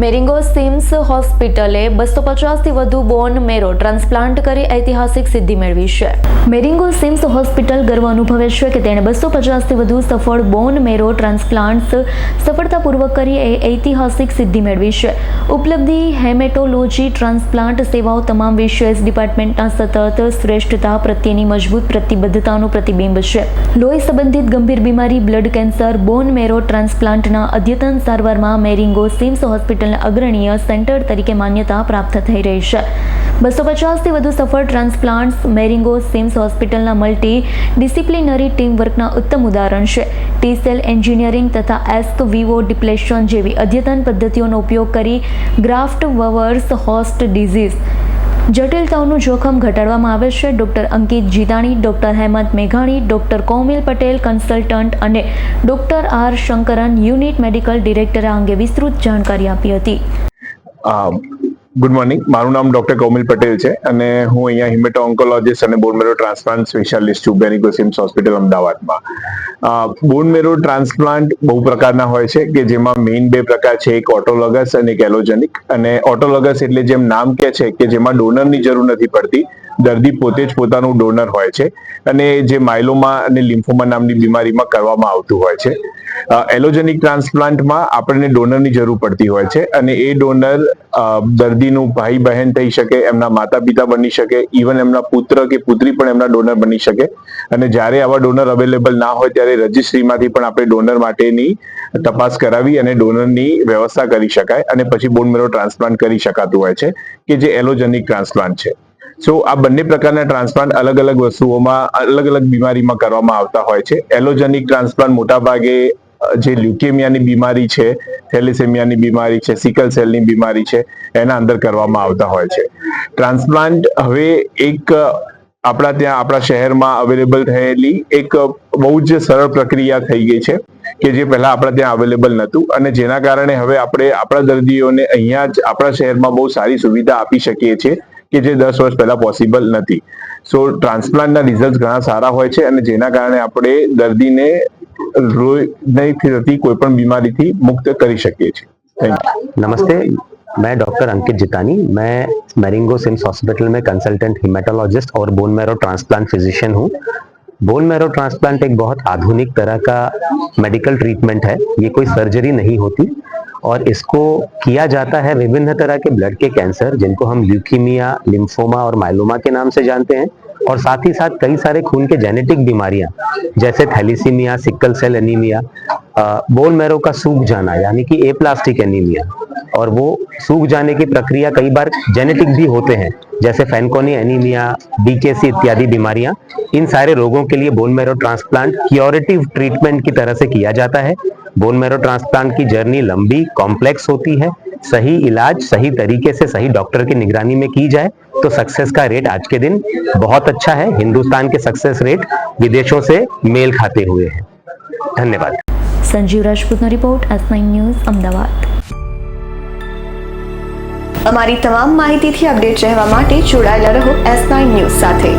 મેરિંગો seems હોસ્પિટલે બસો પચાસથી વધુ બોન મેરો ટ્રાન્સપ્લાન્ટ કરી ઐતિહાસિક સિદ્ધિ મેળવી છે. મેરિંગો સિમ્સ હોસ્પિટલ ગર્વ અનુભવે છે કે તેણે બસો પચાસથી વધુ સફળ બોન મેરો ટ્રાન્સપ્લાન્ટ્સ સફળતાપૂર્વક કરી એ ઐતિહાસિક સિદ્ધિ મેળવી છે. ઉપલબ્ધિ, હેમેટોલોજી, ટ્રાન્સપ્લાન્ટ સેવાઓ તમામ વિશેષ ડિપાર્ટમેન્ટના સતત શ્રેષ્ઠતા પ્રત્યેની મજબૂત પ્રતિબદ્ધતાનું પ્રતિબિંબ છે. લોહી સંબંધિત ગંભીર બીમારી, બ્લડ કેન્સર, બોન મેરો ટ્રાન્સપ્લાન્ટના અદ્યતન સારવારમાં મેરિંગો સિમ્સ હોસ્પિટલને અગ્રણીય સેન્ટર તરીકે માન્યતા પ્રાપ્ત થઈ રહી છે. બસો પચાસથી વધુ સફળ ટ્રાન્સપ્લાન્ટ્સ, મેરિંગો, સિમ્સ હોસ્પિટલના મલ્ટી ડિસિપ્લિનરી ટીમ વર્કના ઉત્તમ ઉદાહરણ છે. ટી સેલ એન્જિનિયરિંગ તથા એસ્ક વિવો ડિપ્લેશન જેવી અદ્યતન પદ્ધતિઓનો ઉપયોગ કરી ગ્રાફ્ટ વવર્સ હોસ્ટ ડિઝીઝ જટિલતાઓનું જોખમ ઘટાડવામાં આવે છે. ડૉક્ટર અંકિત જીતાણી ડૉક્ટર હેમંત મેઘાણી, ડૉક્ટર કોમિલ પટેલ, કન્સલ્ટન્ટ અને doctor R Shankaran unit medical ડિરેક્ટરે આ અંગે વિસ્તૃત જાણકારી આપી હતી. ગુડ મોર્નિંગ મારું નામ ડોક્ટર કોમિલ પટેલ છે અને હું અહીંયા હિમેટો ઓન્કોલોજીસ્ટ અને બોન મેરો ટ્રાન્સપ્લાન્ટ સ્પેશિયાલિસ્ટ છું બેની ગોસિમ્સ હોસ્પિટલ અમદાવાદમાં. બોન મેરો ટ્રાન્સપ્લાન્ટ બહુ પ્રકારના હોય છે કે જેમાં મેઇન બે પ્રકાર છે, એક ઓટોલોગસ અને એક એલોજેનિક અને ઓટોલોગસ એટલે જેમ નામ કે છે કે જેમાં ડોનરની જરૂર નથી પડતી દર્દી પોતે જ પોતાનું ડોનર હોય છે અને જે માઇલોમા અને લિમ્ફોમા નામની બીમારીમાં કરવામાં આવતું હોય છે. એલોજેનિક ટ્રાન્સપ્લાન્ટમાં આપણને ડોનરની જરૂર પડતી હોય છે અને એ ડોનર દર્દીનું ભાઈ બહેન થઈ શકે, એમના માતા પિતા બની શકે ઇવન એમના પુત્ર કે પુત્રી પણ એમના ડોનર બની શકે. અને જ્યારે આવા ડોનર અવેલેબલ ના હોય ત્યારે રજિસ્ટ્રીમાંથી પણ આપણે ડોનર માટેની તપાસ કરાવી અને ડોનરની વ્યવસ્થા કરી શકાય અને પછી બોન મેરો ટ્રાન્સપ્લાન્ટ કરી શકાતું હોય છે, કે જે એલોજેનિક ટ્રાન્સપ્લાન્ટ છે. સો આ બંને પ્રકારના ટ્રાન્સપ્લાન્ટ અલગ અલગ વસ્તુઓમાં અલગ અલગ બીમારીમાં કરવામાં આવતા હોય છે. એલોજેનિક ટ્રાન્સપ્લાન્ટ મોટા ભાગે જે લ્યુકેમિયાની બીમારી છે થેલેસેમિયાની બીમારી છે સિકલ સેલની બીમારી છે, એના અંદર કરવામાં આવતા હોય છે. ટ્રાન્સપ્લાન્ટ હવે એક આપણા ત્યાં, આપણા શહેરમાં અવેલેબલ થયેલી એક બહુ જ સરળ પ્રક્રિયા થઈ ગઈ છે કે જે પહેલા આપણા ત્યાં અવેલેબલ નહોતું અને જેના કારણે હવે આપણે આપણા દર્દીઓને અહીંયા જ આપણા શહેરમાં બહુ સારી સુવિધા આપી શકીએ છીએ. કે જે દસ વર્ષ પહેલા પોસિબલ નથી સો ટ્રાન્સપ્લાન્ટના રિઝલ્ટ ઘણા સારા હોય છે અને જેના કારણે આપણે દર્દીને રોઈ થતી કોઈ પણ બીમારીથી મુક્ત કરી શકીએ છીએ થેન્ક યુ नमस्ते मैं डॉक्टर अंकित जितानी मैं मेरिंगो सिम्स हॉस्पिटल में कंसल्टेंट हिमेटोलॉजिस्ट और बोन मैरो ट्रांसप्लांट फिजिशियन हूँ बोन मैरो ट्रांसप्लांट एक बहुत आधुनिक तरह का मेडिकल ट्रीटमेंट है ये कोई सर्जरी नहीं होती और इसको किया जाता है विभिन्न तरह के ब्लड के कैंसर जिनको हम ल्यूकीमिया लिम्फोमा और माइलोमा के नाम से जानते हैं। और साथ ही साथ कई सारे खून के जेनेटिक बीमारियाँ, जैसे thalassaemia sickle cell anaemia bone marrow का सूख जाना, यानी कि ए प्लास्टिक एनीमिया और वो सूख जाने की प्रक्रिया कई बार जेनेटिक भी होते हैं, जैसे फैनकोनी एनीमिया बीकेसी इत्यादि बीमारियाँ। इन सारे रोगों के लिए bone marrow transplant curative treatment की तरह से किया जाता है। बोन मैरो ट्रांसप्लांट की जर्नी लंबी कॉम्प्लेक्स होती है सही इलाज सही तरीके से सही डॉक्टर की निगरानी में की जाए तो सक्सेस का रेट आज के दिन बहुत अच्छा है हिंदुस्तान के सक्सेस रेट विदेशों से मेल खाते हुए हैं धन्यवाद Sanjeev રાજપૂતનો report S nine news Ahmedabad અમારી તમામ માહિતીથી અપડેટ રહેવા માટે જોડાયેલા રહો એસ નાઇન ન્યૂઝ સાથે